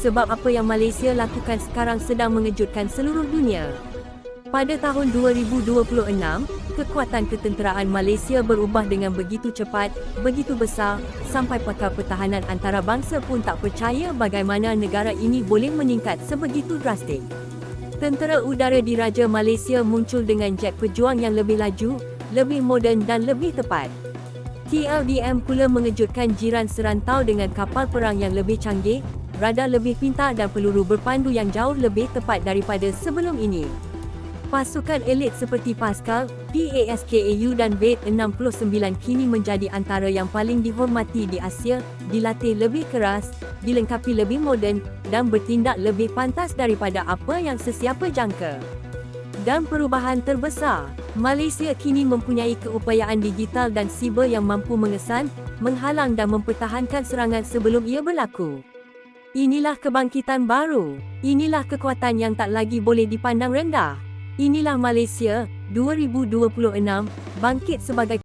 Sebab apa yang Malaysia lakukan sekarang sedang mengejutkan seluruh dunia. Pada tahun 2026, kekuatan ketenteraan Malaysia berubah dengan begitu cepat, begitu besar, sampai pakar pertahanan antarabangsa pun tak percaya bagaimana negara ini boleh meningkat sebegitu drastik. Tentera udara diraja Malaysia muncul dengan jet pejuang yang lebih laju, lebih moden dan lebih tepat. TLDM pula mengejutkan jiran serantau dengan kapal perang yang lebih canggih, radar lebih pintar dan peluru berpandu yang jauh lebih tepat daripada sebelum ini. Pasukan elit seperti Pascal, PASKAU dan BATE 69 kini menjadi antara yang paling dihormati di Asia, dilatih lebih keras, dilengkapi lebih moden dan bertindak lebih pantas daripada apa yang sesiapa jangka. Dan perubahan terbesar, Malaysia kini mempunyai keupayaan digital dan siber yang mampu mengesan, menghalang dan mempertahankan serangan sebelum ia berlaku. Inilah kebangkitan baru. Inilah kekuatan yang tak lagi boleh dipandang rendah. Inilah Malaysia 2026 bangkit sebagai